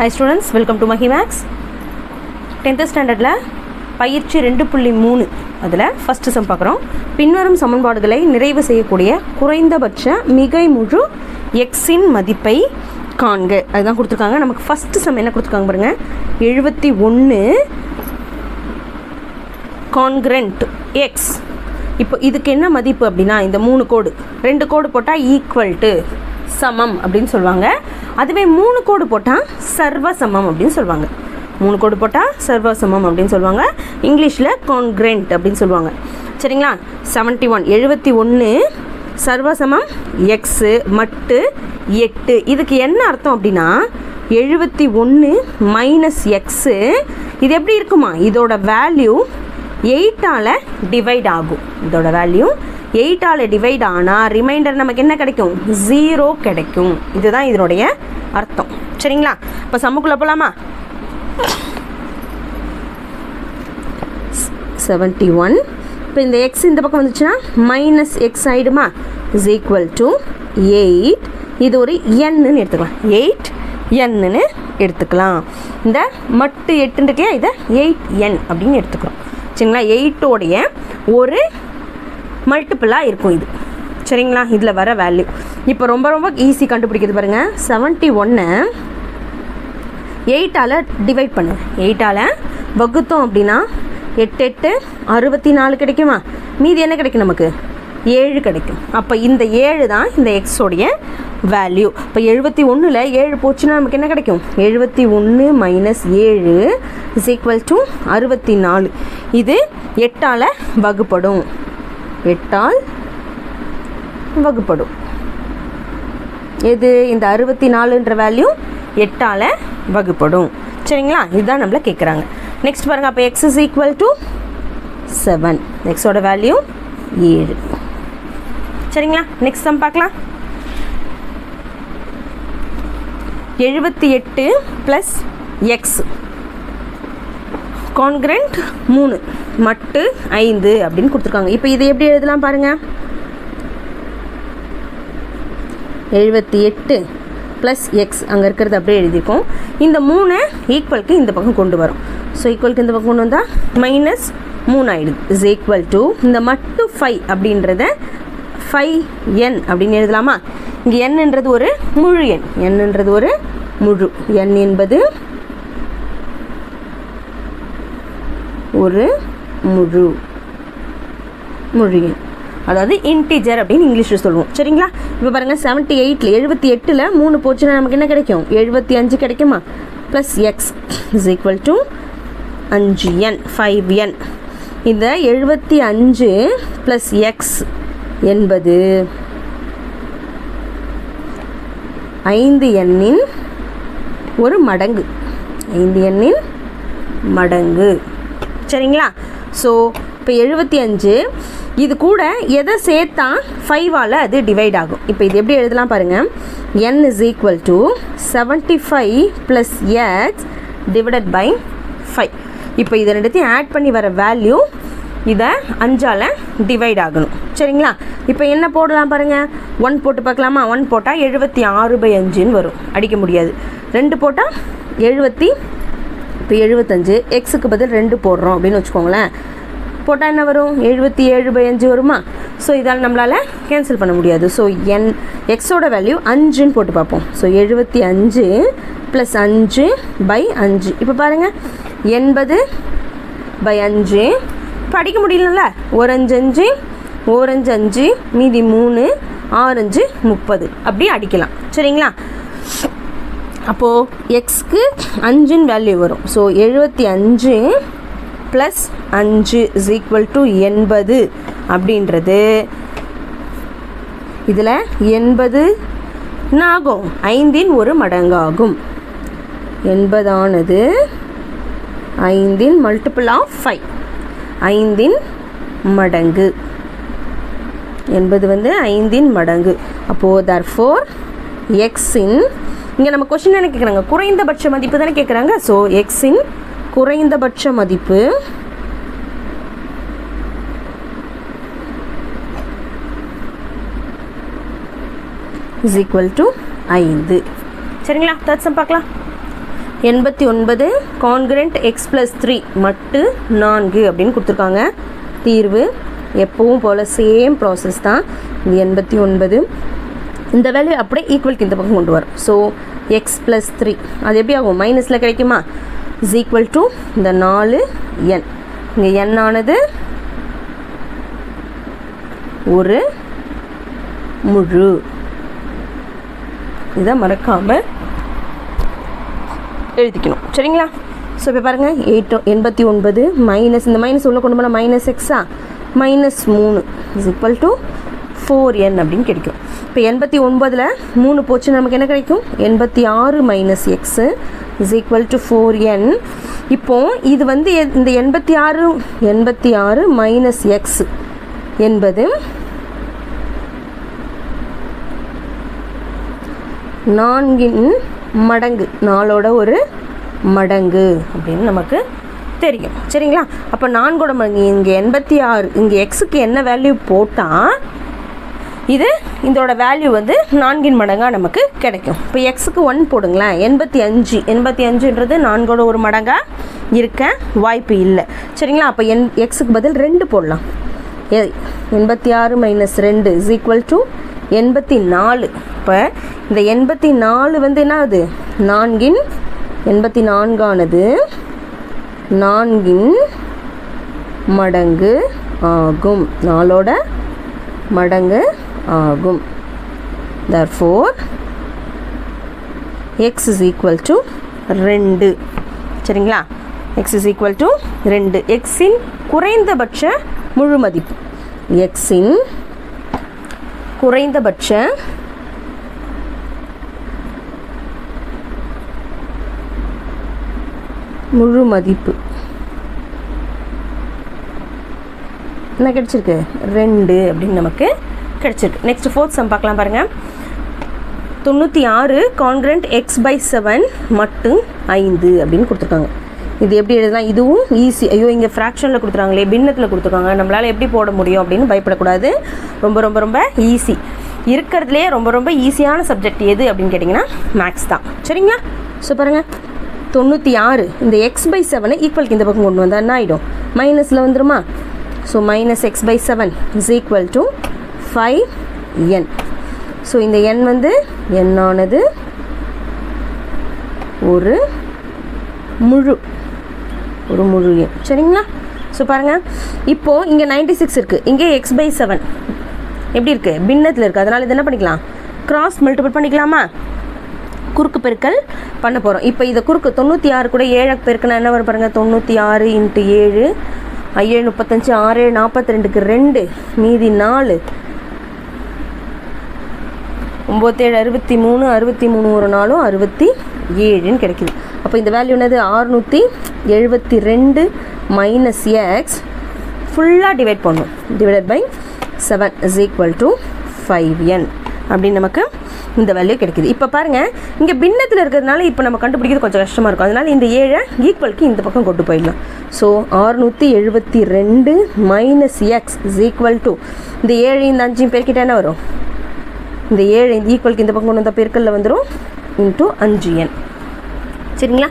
Hi students welcome to Mahi maths tenth ஸ்டாண்டர்டில் பயிற்சி ரெண்டு புள்ளி மூணு. அதில் ஃபஸ்ட்டு சம் பார்க்குறோம். பின்வரும் சமன்பாடுகளை நிறைவு செய்யக்கூடிய குறைந்தபட்ச மிகை முழு எக்ஸின் மதிப்பை காண்க. அதுதான் கொடுத்துருக்காங்க. நமக்கு ஃபஸ்ட்டு சம் என்ன கொடுத்துருக்காங்க பாருங்கள் எழுபத்தி ஒன்று கான்கிரண்ட் எக்ஸ் இப்போ இதுக்கு என்ன மதிப்பு அப்படின்னா இந்த மூணு கோடு. ரெண்டு கோடு போட்டால் ஈக்குவல் டு சமம் அப்படின்னு சொல்லுவாங்க. அதுவே மூணு கோடு போட்டால் சர்வ சமம் அப்படின்னு சொல்லுவாங்க. மூணு கோடு போட்டால் சர்வ சமம் அப்படின்னு சொல்லுவாங்க. இங்கிலீஷில் கான்க்ரெண்ட் அப்படின்னு சொல்லுவாங்க. சரிங்களா? செவன்ட்டி ஒன் எழுபத்தி ஒன்று சர்வசமம் எக்ஸு மட்டு எட்டு. இதுக்கு என்ன அர்த்தம் அப்படின்னா எழுபத்தி ஒன்று மைனஸ் எக்ஸு இது எப்படி இருக்குமா? இதோட வேல்யூ எயிட்டால் டிவைட் ஆகும். இதோட வேல்யூ எயிட்டால் டிவைட் ஆனால் ரிமைண்டர் நமக்கு என்ன கிடைக்கும்? ஜீரோ கிடைக்கும். இதுதான் இதனுடைய அர்த்தம். சரிங்களா? இப்போ சம்முக்குள்ளே போகலாமா செவன்ட்டி ஒன் இப்போ இந்த எக்ஸ் இந்த பக்கம் வந்துச்சுன்னா மைனஸ் எக்ஸ் ஆகிடுமா இஸ் ஈக்குவல் டு எயிட் இது ஒரு என்னு எடுத்துக்கலாம். எயிட் என்னு எடுத்துக்கலாம். இந்த மட்டு எட்டுன்றக்கே இதை எயிட் என் அப்படின்னு எடுத்துக்கிறோம். சரிங்களா? எயிட்டோடைய ஒரு மல்டிப்புளாக இருக்கும் இது. சரிங்களா? இதில் வர வேல்யூ இப்போ ரொம்ப ரொம்ப ஈஸி கண்டுபிடிக்கிறது பாருங்கள் செவன்ட்டி ஒன்னை எயிட்டால் டிவைட் பண்ணு. எயிட்டால் வகுத்தோம் அப்படின்னா எட்டு எட்டு அறுபத்தி நாலு கிடைக்குமா? மீதி என்ன கிடைக்கும் நமக்கு? ஏழு கிடைக்கும். அப்போ இந்த ஏழு தான் இந்த எக்ஸோடைய வேல்யூ இப்போ எழுபத்தி ஒன்றில் ஏழு போச்சுன்னா நமக்கு என்ன கிடைக்கும்? எழுபத்தி ஒன்று மைனஸ் ஏழு இஸ் ஈக்குவல் டு அறுபத்தி நாலு. இது எட்டால் வகுப்படும். எட்டால் வகுப்படும். எது? இந்த அறுபத்தி நாலுன்ற வேல்யூ எட்டால் வகுப்படும். சரிங்களா? இதுதான் நம்மளை கேட்குறாங்க நெக்ஸ்ட் பாருங்கள் அப்போ x is equal to seven எக்ஸோட வேல்யூ ஏழு. சரிங்களா? நெக்ஸ்ட் சம் பார்க்கலாம். எழுபத்தி எட்டு ப்ளஸ் எக்ஸ் கான்கிரண்ட் மூணு. மட்டு ஐந்து அப்படின்னு கொடுத்துருக்காங்க. இப்போ இதை எப்படி எழுதலாம் பாருங்கள் எழுபத்தி எட்டு ப்ளஸ் எக்ஸ் அங்கே இருக்கிறது அப்படியே எழுதியிருக்கோம். இந்த மூணை ஈக்குவலுக்கு இந்த பக்கம் கொண்டு வரும். ஸோ ஈக்குவலுக்கு இந்த பக்கம் கொண்டு வந்தால் மைனஸ் மூணு ஆகிடுது இஸ் ஈக்குவல் டு இந்த மட்டு ஃபைவ் அப்படின்றத ஃபைவ் என் அப்படின்னு எழுதலாமா? இங்கே என்னன்றது ஒரு முழு எண். என்னன்றது ஒரு முழு. என் என்பது ஒரு முழு முழு அதாவது இன்டிஜர் அப்படின்னு இங்கிலீஷில் சொல்லுவோம். சரிங்களா? இப்போ பாருங்கள் செவன்ட்டி எயிட்டில் எழுபத்தி எட்டில் மூணு போச்சுன்னா நமக்கு என்ன கிடைக்கும்? எழுபத்தி அஞ்சு கிடைக்குமா? Plus x is equal to அஞ்சு என் ஃபைவ் என் இந்த எழுபத்தி அஞ்சு ப்ளஸ் எக்ஸ் என்பது ஐந்து எண்ணின் ஒரு மடங்கு. ஐந்து எண்ணின் மடங்கு. சரிங்களா? ஸோ இப்போ எழுபத்தி அஞ்சு. இது கூட எதை சேர்த்தா ஃபைவால் அது டிவைட் ஆகும். இப்போ இது எப்படி எழுதலாம் பாருங்கள் n is equal to seventy five plus x divided by five இப்போ இதை ரெண்டுத்தையும் ஆட் பண்ணி வர வேல்யூ இதை அஞ்சால் டிவைட் ஆகணும். சரிங்களா? இப்போ என்ன போடலாம் பாருங்கள் ஒன் போட்டு பார்க்கலாமா? ஒன் போட்டால் எழுபத்தி ஆறு பை அஞ்சுன்னு வரும். அடிக்க முடியாது. ரெண்டு போட்டால் எழுபத்தி இப்போ எழுபத்தஞ்சு எக்ஸுக்கு பதில் ரெண்டு போடுறோம் அப்படின்னு வச்சுக்கோங்களேன். போட்டால் என்ன வரும்? எழுபத்தி ஏழு பை அஞ்சு வருமா? ஸோ இதால் நம்மளால் கேன்சல் பண்ண முடியாது. ஸோ என் எக்ஸோட வேல்யூ அஞ்சுன்னு போட்டு பார்ப்போம். ஸோ எழுபத்தி அஞ்சு ப்ளஸ் அஞ்சு பை அஞ்சு. இப்போ பாருங்கள் எண்பது பை அஞ்சு. படிக்க முடியலல்ல? ஒரு அஞ்சு அஞ்சு ஓரஞ்சு அஞ்சு மீதி மூணு ஆரஞ்சு முப்பது. அப்படி அடிக்கலாம். சரிங்களா? அப்போது எக்ஸ்க்கு அஞ்சுன்னு வேல்யூ வரும். ஸோ எழுபத்தி அஞ்சு ப்ளஸ் அஞ்சு இஸ் ஈக்குவல் டு எண்பது அப்படின்றது. இதில் எண்பது என்ன ஆகும் ஐந்தின் ஒரு மடங்காகும். எண்பதானது ஐந்தின் மல்டிபிள் ஆஃப் ஃபைவ் ஐந்தின் மடங்கு. என்பது வந்து ஐந்தின் மடங்கு. அப்போது தர் ஃபோர் எக்ஸின் இங்கே நம்ம கொஷின் என்ன கேட்குறாங்க குறைந்தபட்ச மதிப்பு தானே கேட்குறாங்க ஸோ எக்ஸின் குறைந்தபட்ச மதிப்பு இஸ் ஈக்குவல் டு ஐந்து. சரிங்களா? தேர்ட் சம் பார்க்கலாம். எண்பத்தி ஒன்பது கான்கிரண்ட் எக்ஸ் ப்ளஸ் த்ரீ மட்டு நான்கு அப்படின்னு கொடுத்துருக்காங்க. தீர்வு எப்பவும் போல் சேம் ப்ராசஸ் தான். இது எண்பத்தி ஒன்பது இந்த வேல்யூ அப்படியே ஈக்குவலுக்கு இந்த பக்கம் கொண்டு வரும். ஸோ எக்ஸ் ப்ளஸ் த்ரீ அது எப்படி ஆகும்? மைனஸில் கிடைக்குமா? இஸ் ஈக்குவல் டு இந்த நாலு என் இங்கே என் ஆனது ஒரு முழு. இதை மறக்காமல் எழுதிக்கணும். சரிங்களா? ஸோ இப்போ பாருங்கள் எயிட் எண்பத்தி ஒன்பது மைனஸ் இந்த மைனஸ் உள்ளே கொண்டு போனால் மைனஸ் எக்ஸா மைனஸ் மூணு is equal to four n அப்படின்னு கிடைக்கும். இப்போ எண்பத்தி ஒன்பதில் மூணு போச்சு. நமக்கு என்ன கிடைக்கும்? எண்பத்தி ஆறு minus x is equal to four n இப்போ இது வந்து எ- இந்த எண்பத்தி ஆறு எண்பத்தி ஆறு மைனஸ் எக்ஸ் என்பது நான்கின் மடங்கு நாளோட ஒரு மடங்கு அப்படின்னு நமக்கு தெரியும். சரிங்களா? அப்போ நான்கோட மடங்கு இங்கே எண்பத்தி ஆறு இங்கே எக்ஸுக்கு என்ன வேல்யூ போட்டால் இது இதோட வேல்யூ வந்து நான்கின் மடங்காக நமக்கு கிடைக்கும். இப்போ எக்ஸுக்கு ஒன் போடுங்களேன். எண்பத்தி அஞ்சு. எண்பத்தி அஞ்சுன்றது நான்கோட ஒரு மடங்காக இருக்க வாய்ப்பு இல்லை. சரிங்களா? அப்போ என் எக்ஸுக்கு பதில் ரெண்டு போடலாம். எ- எண்பத்தி ஆறு மைனஸ் ரெண்டு இஸ் ஈக்குவல் டு எண்பத்தி நாலு. இப்போ இந்த எண்பத்தி நாலு வந்து என்ன ஆகுது நான்கின் எண்பத்தி நான்கானது நான்கின் மடங்கு ஆகும். நாலோட மடங்கு ஆகும். Therefore x is equal to ரெண்டு. சரிங்களா? எக்ஸ் இஸ் ஈக்குவல் டு ரெண்டு. எக்ஸின் குறைந்தபட்ச முழு மதிப்பு. எக்ஸின் குறைந்தபட்ச முழு மதிப்பு. என்ன கிடைச்சிருக்கு? ரெண்டு அப்படின்னு நமக்கு கிடச்சிருக்கு. நெக்ஸ்ட் ஃபோர்த் சம் பார்க்கலாம் பாருங்கள் தொண்ணூற்றி ஆறு கான்கிரண்ட் எக்ஸ் பை செவன் மட்டும் ஐந்து அப்படின்னு கொடுத்துருக்காங்க. இது எப்படி எழுதலாம் இதுவும் ஈஸி ஐயோ இங்கே ஃப்ராக்ஷனில் கொடுத்துருக்காங்களே பின்னத்தில் கொடுத்துருக்காங்க. நம்மளால் எப்படி போட முடியும் அப்படின்னு பயப்படக்கூடாது. ரொம்ப ரொம்ப ரொம்ப ஈஸி இருக்கிறதுலே ரொம்ப ரொம்ப ஈஸியான சப்ஜெக்ட் எது அப்படின்னு கேட்டிங்கன்னா மேக்ஸ் தான். சரிங்களா? ஸோ பாருங்கள் தொண்ணூற்றி ஆறு இந்த எக்ஸ் பை செவனை ஈக்குவலுக்கு இந்த பக்கம் கொண்டு வந்தால் என்ன ஆகிடும் மைனஸில் வந்துருமா? So minus x by seven is equal to five n so இந்த எண் வந்து எண்ணானது ஒரு முழு ஒரு முழு எண் சரிங்களா? ஸோ பாருங்கள் இப்போது இங்கே 96 சிக்ஸ் இருக்குது இங்கே எக்ஸ் பை செவன் எப்படி இருக்குது பின்னத்தில் இருக்குது அதனால் இது என்ன பண்ணிக்கலாம்? கிராஸ் மல்டிபிள் பண்ணிக்கலாமா? குறுக்கு பெருக்கல் பண்ண போகிறோம் இப்போ இதை குறுக்கு தொண்ணூற்றி ஆறு கூட ஏழை பெருக்குனா என்ன வரும் பாருங்கள் தொண்ணூற்றி ஆறு இன்ட்டு ஏழு ஐஏழு முப்பத்தஞ்சு ஆறு ஏழு நாற்பத்தி ரெண்டுக்கு ரெண்டு மீதி நாலு. ஒம்பத்தேழு அறுபத்தி மூணு அறுபத்தி மூணு ஒரு நாளும் அறுபத்தி ஏழுன்னு கிடைக்குது. அப்போ இந்த வேல்யூ என்னது? ஆறுநூற்றி எழுபத்தி ரெண்டு மைனஸ் எக்ஸ் ஃபுல்லாக டிவைட் பண்ணும். Divided by seven is equal to five n அப்படின்னு நமக்கு இந்த வேல்யூ கிடைக்குது. இப்போ பாருங்கள் இங்கே பின்னத்தில் இருக்கிறதுனால இப்போ நம்ம கண்டுபிடிக்கிறது கொஞ்சம் கஷ்டமாக இருக்கும். அதனால் இந்த ஏழை ஈக்குவலுக்கு இந்த பக்கம் கொண்டு போயிடலாம். ஸோ ஆறுநூற்றி எழுபத்தி ரெண்டு minus x is equal to இந்த ஏழு இந்த அஞ்சையும் பேர்கிட்ட என்ன வரும்? இந்த ஏழு ஈக்குவலுக்கு இந்த பக்கம் கொண்டு வந்த பெருக்கல்ல வந்துடும் இன்ட்டு அஞ்சு என் சரிங்களா?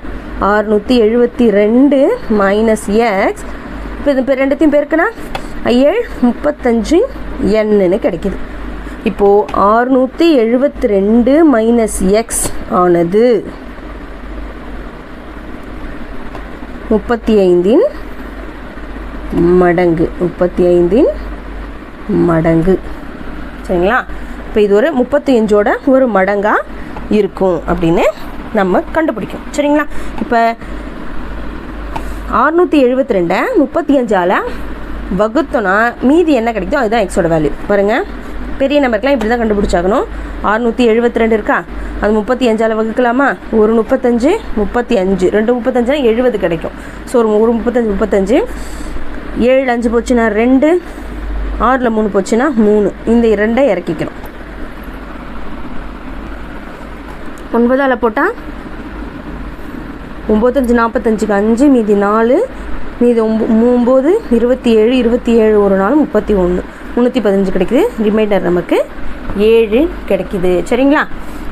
அறுநூற்றி எழுபத்தி ரெண்டு மைனஸ் எக்ஸ் இப்போ இது இப்போ ரெண்டுத்தையும் பெருக்கினா? ஏழு முப்பத்தஞ்சு எண்ணுன்னு கிடைக்குது. இப்போது ஆறுநூற்றி எழுபத்தி ரெண்டு மைனஸ் எக்ஸ் ஆனது முப்பத்தி ஐந்தின் மடங்கு. முப்பத்தி ஐந்தின் மடங்கு. சரிங்களா? இப்போ இது ஒரு முப்பத்தி அஞ்சோட ஒரு மடங்காக இருக்கும் அப்படின்னு நம்ம கண்டுபிடிக்கும். சரிங்களா? இப்போ அறுநூற்றி எழுபத்தி ரெண்டை முப்பத்தி அஞ்சால் வகுத்தோன்னா மீதி என்ன கிடைக்குதோ அதுதான் எக்ஸோட வேல்யூ பாருங்கள் பெரிய நம்பருக்குலாம் இப்படி தான் கண்டுபிடிச்சாகணும். அறுநூற்றி எழுபத்தி ரெண்டு இருக்கா? அது முப்பத்தி அஞ்சால் வகுக்கலாமா? ஒரு முப்பத்தஞ்சு முப்பத்தி அஞ்சு. ரெண்டு முப்பத்தஞ்சுனா எழுபது கிடைக்கும். ஸோ ஒரு ஒரு முப்பத்தஞ்சு முப்பத்தஞ்சு. ஏழு அஞ்சு போச்சுன்னா ரெண்டு. ஆறில் மூணு போச்சுன்னா மூணு. இந்த ரெண்டை இறக்கிக்கணும். ஒன்பதால் போட்டால் ஒம்பத்தஞ்சு நாற்பத்தஞ்சுக்கு அஞ்சு மீதி நாலு மீதி ஒம்போ ஒம்பது இருபத்தி ஏழு இருபத்தி ஏழு ஒரு நாள் முப்பத்தி ஒன்று முந்நூற்றி பதினஞ்சு கிடைக்குது. ரிமைண்டர் நமக்கு ஏழு கிடைக்குது. சரிங்களா?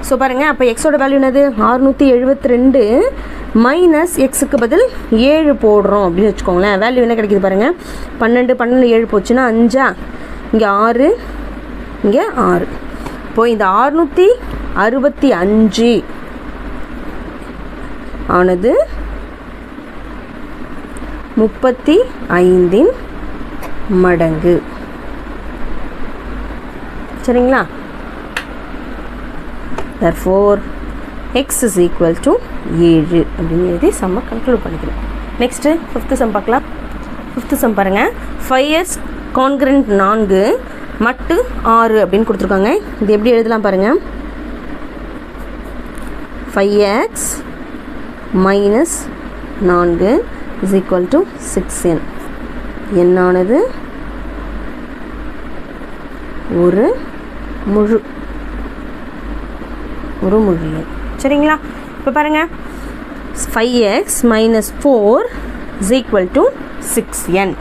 ஸோ பாருங்கள் அப்போ எக்ஸோட வேல்யூ என்னது? அறுநூற்றி எழுபத்தி ரெண்டு மைனஸ் எக்ஸுக்கு பதில் ஏழு போடுறோம் அப்படின்னு வச்சுக்கோங்களேன். வேல்யூ என்ன கிடைக்குது பாருங்கள் பன்னெண்டு பன்னெண்டு ஏழு போச்சுன்னா அஞ்சா? இங்கே ஆறு இங்கே ஆறு. இப்போது இந்த அறுநூற்றி அறுபத்தி அஞ்சு. ஆனது முப்பத்தி ஐந்தின் மடங்கு. சரிங்களா? Therefore x is equal to ஏழு. அப்படின்னு எழுதி செம்ம கன்க்ளூட் பண்ணிக்கிறோம். நெக்ஸ்ட்டு ஃபிஃப்த்து சம் பார்க்கலாம். ஃபிஃப்த்து சம் பாருங்கள் ஃபைவ் இயர்ஸ் கான்கிரண்ட் நான்கு மட்டு ஆறு அப்படின்னு கொடுத்துருக்காங்க. இது எப்படி எழுதலாம் பாருங்கள் ஃபைவ் எக்ஸ் மைனஸ் நான்கு is equal to six n என்னானது? ஒரு முழு ஒரு முழு எண். சரிங்களா? இப்போ பாருங்கள் five x minus four is equal to six n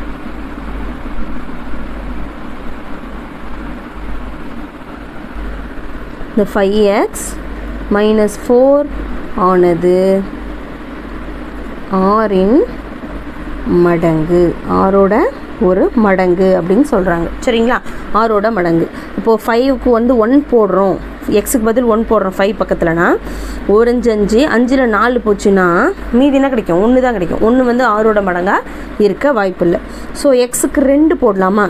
இந்த ஃபைவ் எக்ஸ் மைனஸ் ஃபோர் ஆனது ஆறின் மடங்கு. ஆறோட ஒரு மடங்கு அப்படின்னு சொல்கிறாங்க சரிங்களா? ஆறோட மடங்கு. இப்போது ஃபைவுக்கு வந்து ஒன் போடுறோம். எக்ஸுக்கு பதில் ஒன் போடுறோம் ஃபைவ் பக்கத்தில்னா ஒரு அஞ்சு அஞ்சு அஞ்சில் நாலு போச்சுன்னா மீதி என்ன கிடைக்கும்? ஒன்று தான் கிடைக்கும். ஒன்று வந்து ஆறோட மடங்காக இருக்க வாய்ப்பில்லை. ஸோ எக்ஸுக்கு ரெண்டு போடலாமா?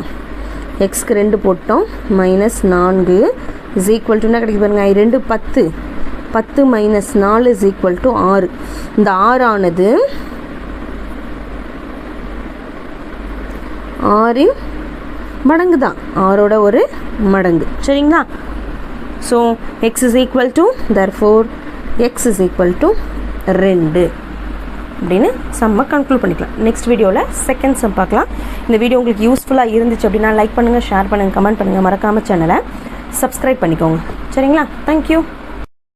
எக்ஸ்க்கு ரெண்டு போட்டோம். மைனஸ் நான்கு இஸ் ஈக்குவல் டு என்ன கிடைக்கும் பாருங்க? ரெண்டு பத்து. பத்து மைனஸ் நாலு இஸ் ஈக்குவல் டு ஆறு. இந்த ஆறானது ஆறின் மடங்கு தான். ஆறோட ஒரு மடங்கு. சரிங்களா? So x is equal to therefore x is equal to ரெண்டு. அப்படின்னு செம்ம கன்க்ளூட் பண்ணிக்கலாம். நெக்ஸ்ட் வீடியோவில் செகண்ட் செம் பார்க்கலாம். இந்த வீடியோ உங்களுக்கு யூஸ்ஃபுல்லாக இருந்துச்சு அப்படின்னா லைக் பண்ணுங்கள் ஷேர் பண்ணுங்கள் கமெண்ட் பண்ணுங்கள் மறக்காமல் சேனலை சப்ஸ்கிரைப் பண்ணிக்கோங்க. சரிங்களா? தேங்க்யூ